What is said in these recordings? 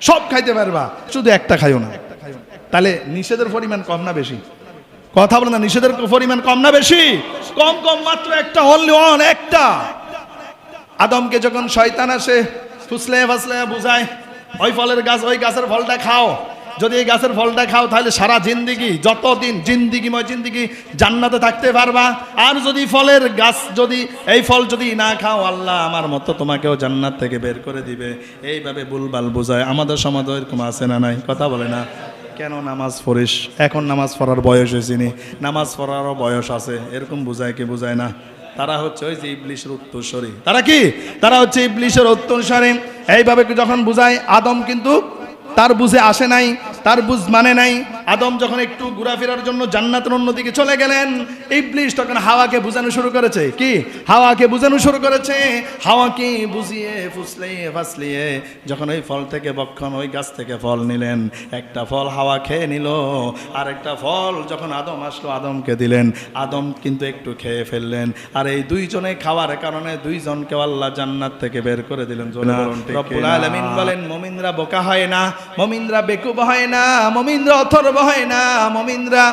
সব খাইতে পারবা। শুধু একটা খাইও না। তাহলে নিষেধের পরিমাণ কম না বেশি? কথা বলে না, নিষেধের পরিমাণ কম না বেশি? কম কম মাত্র একটা অনলি অন একটা। আদমকে যখন শয়তান আসে ফুসলে ফাসলে বুঝায়, ওই ফলের গাছ, ওই গাছের ফলটা খাও। যদি এই গাছের ফলটা খাও, তাহলে সারা জিন্দিগি, যতদিন জিন্দিগিময় জিন্দিগি জান্নাতে থাকতে পারবা, আর যদি ফলের গাছ যদি, এই ফল যদি না খাও, আল্লাহ আমার মতো তোমাকেও জান্নাত থেকে বের করে দিবে। এইভাবে বুলবাল বোঝায়। আমাদের সমাজে এরকম আছে না নাই? কথা বলে না। কেন নামাজ পড়িস? এখন নামাজ পড়ার বয়স হয়েছিনি নামাজ পড়ারও বয়স আছে। এরকম বোঝায় কি বোঝায় না? তারা হচ্ছে ওই যে ইবলিশের উত্তরস্বরী তারা কি? তারা হচ্ছে ইবলিশের উত্তরস্বরী এইভাবে যখন বুঝায়, আদম কিন্তু তার বুঝে আসে নাই তার বুঝ মানে নাই। আদম যখন একটু ঘোরাফেরার জন্য জান্নাতের অন্যদিকে চলে গেলেন ইবলিশ তখন হাওয়াকে বুঝানো শুরু করেছে। কি? হাওয়াকে বুঝানো শুরু করেছে। হাওয়াকে বুঝিয়ে ফুসলিয়ে ফাসলিয়ে যখন ওই ফল থেকে বক্ষণ ওই গাছ থেকে ফল নিলেন একটা ফল হাওয়া খেয়ে নিল আর একটা ফল যখন আদম আসলো আদমকে দিলেন। আদম কিন্তু একটু খেয়ে ফেললেন। আর এই দুইজনে খাওয়ার কারণে দুইজনকে আল্লাহ জান্নাত থেকে বের করে দিলেন। রব্বুল আলামিন বলেন মমিনরা বোকা হয় না মমিনরা বেকুব হয় না মমিনরা অথর্ব হয় না মমিনরা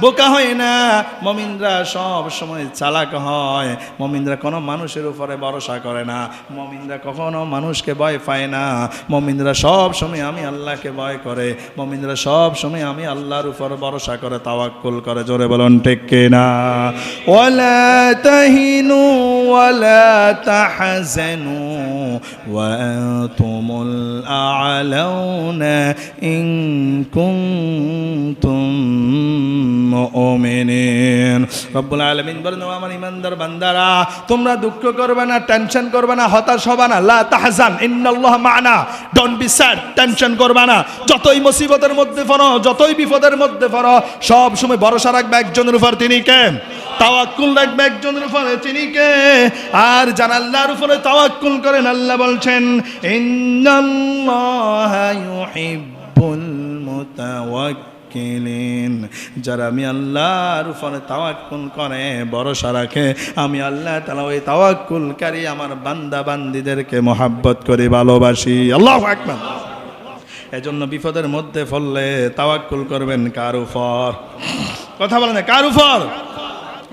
বোকা হয় না। মমিনরা সব সময় চালাক হয়। মমিনরা কোনো মানুষের উপরে ভরসা করে না। মমিনরা কখনো মানুষকে ভয় পায় না। মমিনরা সব সময় আমি আল্লাহকে ভয় করে। মমিনরা সব সময় আমি আল্লাহর উপর ভরসা করে, তাওয়াক্কুল করে। জোরে বলুন টেকে না? ওয়ালা তাহিনু ওয়ালা তাহজানু আনতুমুল আ'লাউনা ইন কুনতুম মুমিনিন রব্বুল আলামিন বলেন বান্দারা, তোমরা দুঃখ করবে না, টেনশন করবে না, হতাশ হবে না। লা তাহজান, ইন্নাল্লাহ মা'না। বি স্যাড টেনশন করবে যতই মুসিবতের মধ্যে পড়ো, যতই বিপদের মধ্যে পড়ো, সব সময় ভরসা রাখবে একজনের উপর। তিনি কে? তাওয়াক্কুল রাখবে একজনের উপরে। তিনি কে? আর যার আল্লাহর উপরে তাওয়াক্কুল করেন, আল্লাহ বলছেন, ইন্নাল্লাহা ইউহিব্বুল মুতাওয়াক্কিলিন যারা আমি আল্লাহর উপরে তাওয়াক্কুল করে, ভরসা রাখে, আমি আল্লাহ তাআলা ওই তাওয়াক্কুলকারী আমার বান্দা বান্দিদেরকে মহাব্বত করে, ভালোবাসি। আল্লাহু আকবার। এজন্য বিপদের মধ্যে ফললে তাওয়াক্কুল করবেন কার উপর? কথা বলেন কার উপর?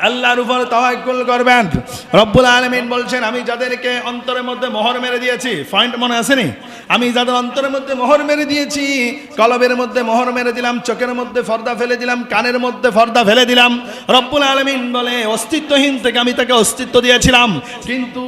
আল্লাহর উপর তাওয়াক্কুল করবেন। রব্বুল আলামিন বলছেন, আমি যাদেরকে অন্তরের মধ্যে মোহর মেরে দিয়েছি পয়েন্ট মনে আসেনি? আমি যাদের অন্তরের মধ্যে মোহর মেরে দিয়েছি, কলবের মধ্যে মোহর মেরে দিলাম, চোখের মধ্যে ফর্দা ফেলে দিলাম, কানের মধ্যে ফর্দা ফেলে দিলাম। রব্বুল আলামিন বলে, অস্তিত্বহীন থেকে আমি তাকে অস্তিত্ব দিয়েছিলাম। কিন্তু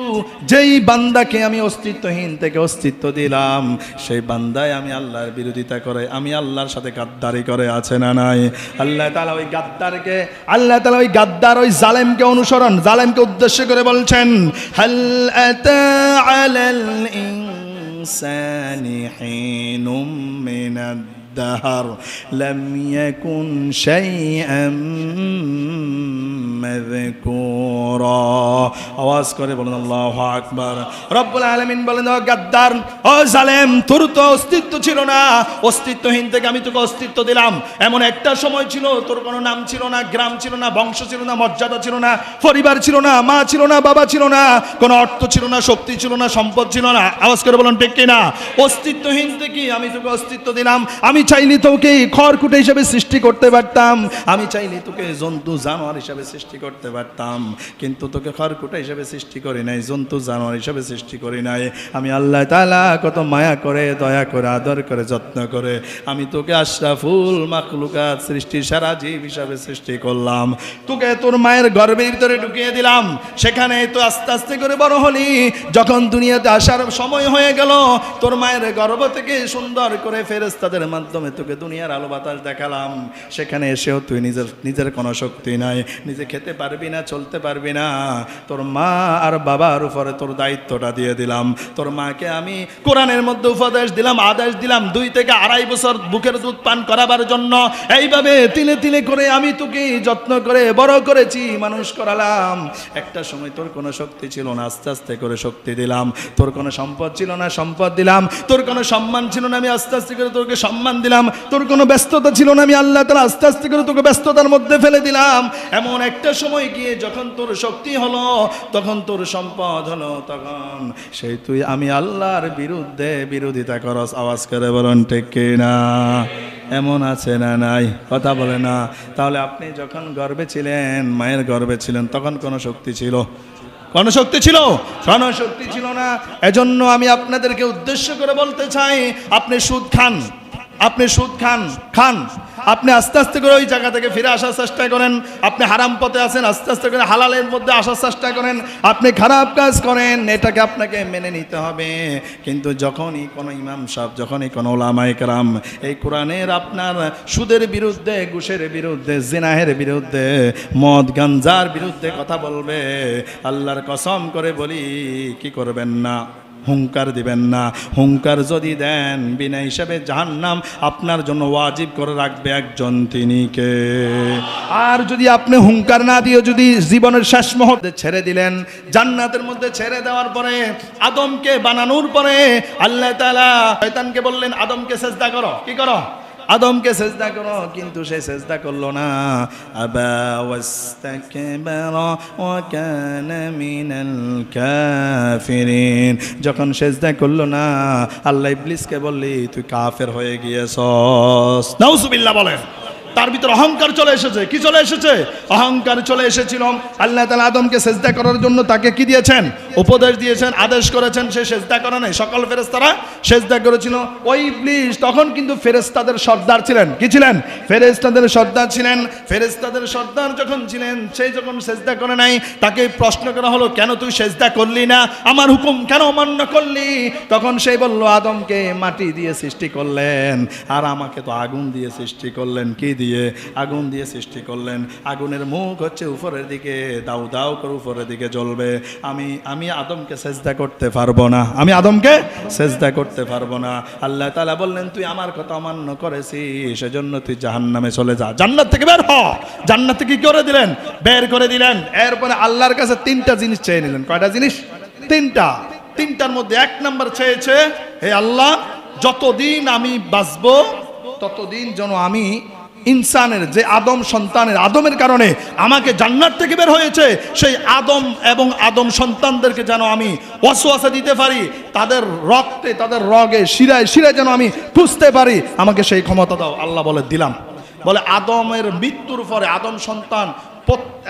যেই বান্দাকে আমি অস্তিত্বহীন থেকে অস্তিত্ব দিলাম, সেই বান্দায় আমি আল্লাহর বিরোধিতা করে, আমি আল্লাহর সাথে গাদ্দারি করে, আছে না নাই? আল্লাহ তাআলা ওই গাদ্দারকে, আল্লাহ তাআলা ওই গাদ্দার ওই জালেমকে অনুসরণ জালেমকে উদ্দেশ্য করে বলছেন হাল আতা আলাল ইনসানি হিনুম মিনাদ الدهر لم يكن شيئا আওয়াজ করে বলেন, আল্লাহু আকবার। রব্বুল আলামিন বলেন গাদ্দার, ও জালেম, তোর তো অস্তিত্ব ছিল না। অস্তিত্বহীন থেকে আমি তোকে অস্তিত্ব দিলাম। এমন একটা সময় ছিল, তোর কোনো নাম ছিল না, গ্রাম ছিল না, বংশ ছিল না, মর্যাদা ছিল না, পরিবার ছিল না, মা ছিল না, বাবা ছিল না, কোনো অর্থ ছিল না, শক্তি ছিল না, সম্পদ ছিল না। আওয়াজ করে বলুন, ঠিক না অস্তিত্বহীন থেকে আমি তোকে অস্তিত্ব দিলাম। আমি চাইলে তোকে খড়কুটে হিসেবে সৃষ্টি করতে পারতাম। আমি চাইলে তোকে জন্তু, জানোয়ার হিসেবে সৃষ্টি করতে পারতাম। কিন্তু তোকে খড়কুটা হিসেবে সৃষ্টি করি নাই, জন্তু জানোয়ার হিসেবে সৃষ্টি করি নাই। আমি আল্লাহ তালা কত মায়া করে, দয়া করে, আদর করে, যত্ন করে আমি তোকে আশরাফুল মাকলুকাত সৃষ্টির সারা জীব হিসাবে সৃষ্টি করলাম। তোকে তোর মায়ের গর্ভের ভিতরে ঢুকিয়ে দিলাম। সেখানে তো আস্তে আস্তে করে বড় হলি। যখন দুনিয়াতে আসার সময় হয়ে গেল, তোর মায়ের গর্ভ থেকে সুন্দর করে ফেরেস্তাদের মাধ্যমে তোকে দুনিয়ার আলো বাতাস দেখালাম। সেখানে এসেও তুই নিজের নিজের কোনো শক্তি নাই। নিজে পারবি না, চলতে পারবি না। তোর মা আর বাবার উপরে তোর দায়িত্বটা দিয়ে দিলাম। তোর মাকে আমি কোরআনের মধ্যে উপদেশ দিলাম, আদেশ দিলাম দুই থেকে আড়াই বছর বুকের দুধ পান করাবার জন্য। এইভাবে তিলে তিলে করে আমি তোকে যত্ন করে, বড় করেছি, মানুষ করালাম। একটা সময় তোর কোনো শক্তি ছিল না, আস্তে আস্তে করে শক্তি দিলাম। তোর কোনো সম্পদ ছিল না, সম্পদ দিলাম। তোর কোনো সম্মান ছিল না, আমি আস্তে আস্তে করে তোকে সম্মান দিলাম। তোর কোনো ব্যস্ততা ছিল না, আমি আল্লাহ তালা আস্তে আস্তে করে তোকে ব্যস্ততার মধ্যে ফেলে দিলাম। এমন একটা সময় গিয়ে যখন তোর শক্তি হলো, তখন তোর সম্পদ হলো তখন। সেই তুই আমি আল্লাহর বিরুদ্ধে বিরোধিতা করস, আওয়াজ করে বলুন, ঠিক না? এমন আছে না নাই? কথা বলে না। তাহলে আপনি যখন গর্বে ছিলেন, মায়ের গর্বে ছিলেন, তখন কোনো শক্তি ছিল? কোনো শক্তি ছিল? কোনো শক্তি ছিল না। এজন্য আমি আপনাদেরকে উদ্দেশ্য করে বলতে চাই, আপনি সুদ খান। আপনি সুদ খান খান। আপনি আস্তে আস্তে করে ওই জায়গা থেকে ফিরে আসার চেষ্টা করেন। আপনি হারাম পথে আছেন, আস্তে আস্তে করে হালালের মধ্যে আসার চেষ্টা করেন। আপনি খারাপ কাজ করেন, এটাকে আপনাকে মেনে নিতে হবে। কিন্তু যখনই কোনো ইমাম সাহেব, যখনই কোনো ওলামাই কারাম এই কোরআনের আপনার সুদের বিরুদ্ধে, ঘুষের বিরুদ্ধে, জিনাহের বিরুদ্ধে, মদ গাঞ্জার বিরুদ্ধে কথা বলবে, আল্লাহর কসম করে বলি, কি করবেন না? হুঙ্কার দিবেন না। হুঙ্কার যদি দেন, বিনা হিসাবে জাহান্নাম আপনার জন্য ওয়াজিব করে রাখবে একজন তিনিকে। আর যদি আপনি হুঙ্কার না দিয়ে যদি জীবনের শেষ মুহূর্তে ছেড়ে দিলেন, জান্নাতের মধ্যে ছেড়ে দেওয়ার পরে, আদমকে বানানোর পরে, আল্লাহ তালা শয়তানকে বললেন, আদমকে চেষ্টা করো। কি করো? আদমকে সেজদা করো, কিন্তু সে সেজদা করল না। কাফিরিন। যখন সেজদা করল না, আল্লাহ ইবলিসকে বললি, তুই কাফের হয়ে গিয়েছস। নাউজুবিল্লাহ বলেন। তার ভিতর অহংকার চলে এসেছে। কি চলে এসেছে? অহংকার চলে এসেছিল। আল্লাহ তালা আদমকে সেজদা করার জন্য তাকে কি দিয়েছেন? উপদেশ দিয়েছেন, আদেশ করেছেন, সে সেজদা করে নাই। সকল ফেরেস্তারা সেজদা করেছিল। ওই ইবলিস তখন কিন্তু ফেরেস্তাদের সর্দার ছিলেন। কি ছিলেন? ফেরেস্তাদের সর্দার ছিলেন। ফেরেস্তাদের সর্দার যখন ছিলেন, সেই যখন সেজদা করে নাই, তাকে প্রশ্ন করা হলো, কেন তুই সেজদা করলি না? আমার হুকুম কেন অমান্য করলি? তখন সে বলল, আদমকে মাটি দিয়ে সৃষ্টি করলেন, আর আমাকে তো আগুন দিয়ে সৃষ্টি করলেন। কি দিয়ে? আগুন দিয়ে সৃষ্টি করলেন। আগুনের মুখ হচ্ছে উপরের দিকে। দাউ দাউ করে উপরের দিকে জ্বলবে। আমি আমি আদমকে সেজদা করতে পারব না। আমি আদমকে সেজদা করতে পারব না। আল্লাহ তাআলা বললেন, তুই আমার কথা অমান্য করেছিস সেজন্য তুই জাহান্নামে চলে যা। জান্নাত থেকে বের হ। জান্নাত থেকে কি করে দিলেন? বের করে দিলেন। এরপরে আল্লাহর কাছে তিনটা জিনিস চেয়ে নিলেন। কয়টা জিনিস? তিনটা। তিনটার মধ্যে এক নাম্বার চেয়েছে, হে আল্লাহ, যতদিন আমি বাঁচবো, ততদিন যেন আমি ইনসানের, যে আদম সন্তানের, আদমের কারণে আমাকে জান্নাত থেকে বের হয়েছে, সেই আদম এবং আদম সন্তানদেরকে যেন আমি ওয়াসওয়াসা দিতে পারি, তাদের রক্তে, তাদের রগে শিরায় শিরায় যেন আমি পুষতে পারি, আমাকে সেই ক্ষমতা দাও। আল্লাহ বলে, দিলাম। বলে, আদমের মৃত্যুর পরে আদম সন্তান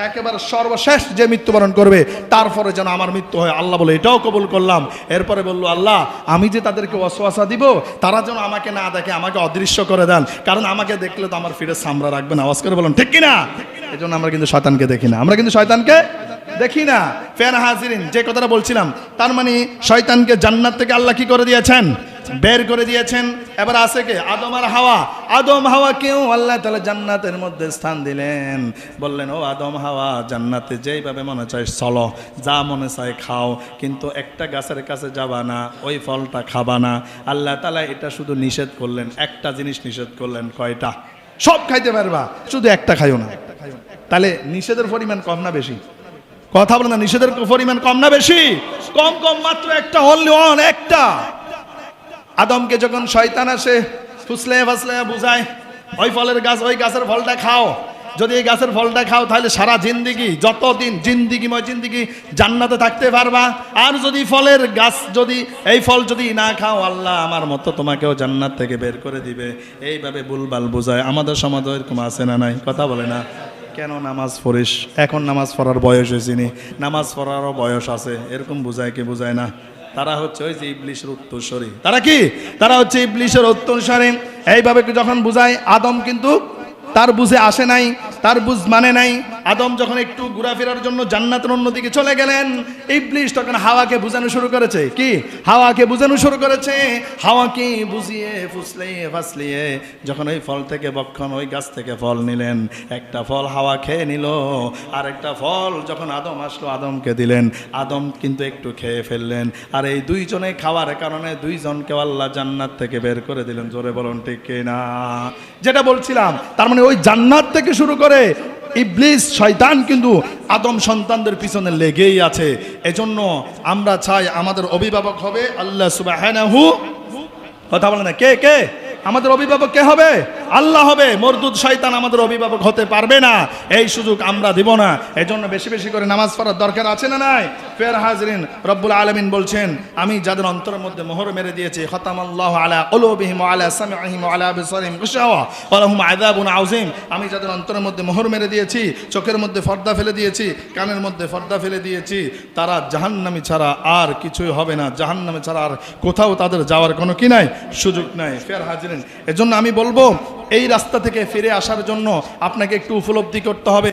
একেবারে সর্বশেষ যে মৃত্যুবরণ করবে, তারপরে যেন আমার মৃত্যু হয়। আল্লাহ বলে, এটাও কবুল করলাম। এরপরে বলল, আল্লাহ, আমি যে তাদেরকে অশ্বাসা দিব, তারা যেন আমাকে না দেখে, আমাকে অদৃশ্য করে দেন। কারণ আমাকে দেখলে তো আমার ফিরে সামরা রাখবেন আওয়াজ করে বলুন ঠিক কিনা? এই জন্য আমরা কিন্তু শয়তানকে দেখি না। আমরা কিন্তু শয়তানকে দেখি না। ফেন হাজিরিন, যে কথাটা বলছিলাম, তার মানে শয়তানকে জান্নাত থেকে আল্লাহ কি করে দিয়েছেন? বের করে দিয়েছেন। এবার আছে কে? আদম আর হাওয়া। আদম, হাওয়া কেউ? আল্লাহ তাহলে জান্নাতের মধ্যে স্থান দিলেন। বললেন, ও আদম, হাওয়া, জান্নাতে যেইভাবে মনে চায় চলো। যা মনে চায় খাও। কিন্তু একটা গাছের কাছে যাবা না, ওই ফলটা খাবা না। আল্লাহ তালা এটা শুধু নিষেধ করলেন। একটা জিনিস নিষেধ করলেন, কয়টা? সব খাইতে পারবা, শুধু একটা খাইও না। তাহলে নিষেধের পরিমাণ কম না বেশি? কথা বলে না, নিষেধের পরিমাণ কম না বেশি? কম কম, মাত্র একটা অন একটা। আদমকে যখন শয়তান আসে, ফুসলে ফাসলে বুঝায়, ওই ফলের গাছ, ওই গাছের ফলটা খাও। যদি এই গাছের ফলটা খাও, তাহলে সারা জিন্দিগি, যতদিন জিন্দিগিময় জিন্দিগি জান্নাতে থাকতে পারবা। আর যদি ফলের গাছ, যদি এই ফল যদি না খাও, আল্লাহ আমার মতো তোমাকেও জান্নাত থেকে বের করে দিবে। এইভাবে বুলবাল বুঝায়। আমাদের সমাজ এরকম আছে না নাই? কথা বলে না। কেন নামাজ পড়িস? এখন নামাজ পড়ার বয়স হয়েছিনি নামাজ পড়ারও বয়স আছে। এরকম বুঝায় কি বুঝায় না? তারা হচ্ছে ওই যে ইবলিশের উত্তরস্বরী। তারা কি? তারা হচ্ছে ইবলিশের উত্তরস্বরী। এইভাবে যখন বুঝায়, আদম কিন্তু তার বুঝে আসে নাই, তার বুঝ মানে নাই। আদম যখন একটু ঘোরাফেরার জন্য জান্নাতের অন্যদিকে চলে গেলেন ইবলিশ তখন হাওয়াকে বুঝানো শুরু করেছে। কি? হাওয়াকে বুঝানো শুরু করেছে। হাওয়াকে বুঝিয়ে, ফুসলিয়ে, ফাসলিয়ে যখন ওই ফল থেকে বক্ষণ, ওই গাছ থেকে ফল নিলেন, একটা ফল হাওয়া খেয়ে নিল আর একটা ফল যখন আদম আসলো, আদমকে দিলেন। আদম কিন্তু একটু খেয়ে ফেললেন। আর এই দুইজনে খাওয়ার কারণে দুইজনকে আল্লাহ জান্নাত থেকে বের করে দিলেন। জোরে বলুন, ঠিক না যেটা বলছিলাম, তার মানে ওই জান্নাত থেকে শুরু করে ইবলিস, শয়তান কিন্তু আদম সন্তানদের পিছনে লেগেই আছে। এজন্য আমরা চাই আমাদের অভিভাবক হবে আল্লাহ সুবাহ কথা বলে না। কে কে? আমাদের অভিভাবক কে হবে? আল্লাহ হবে, মরদুদ শয়তান আমাদের অভিভাবক হতে পারবে না। এই সুযোগ আমরা দিব না। এই জন্য বেশি বেশি করে নামাজ পড়ার দরকার আছে না নাই? ফের হাজরিন, রব্বুল আলমিন বলছেন, আমি যাদের অন্তরের মধ্যে মোহর মেরে দিয়েছি হতাম আল্লাহ আলা ওলবিহিম আলা সামিহিম আলা বিসরিম গুশাওয়া ওয়ালাহুম আমি যাদের অন্তরের মধ্যে মোহর মেরে দিয়েছি, চোখের মধ্যে পর্দা ফেলে দিয়েছি, কানের মধ্যে পর্দা ফেলে দিয়েছি, তারা জাহান্নামি ছাড়া আর কিছুই হবে না। জাহান্নামে ছাড়া আর কোথাও তাদের যাওয়ার কোনো কি নাই? সুযোগ নাই। ফের হাজিরেন, এজন্য আমি বলব এই রাস্তা থেকে ফিরে আসার জন্য আপনাকে একটু উপলব্ধি করতে হবে।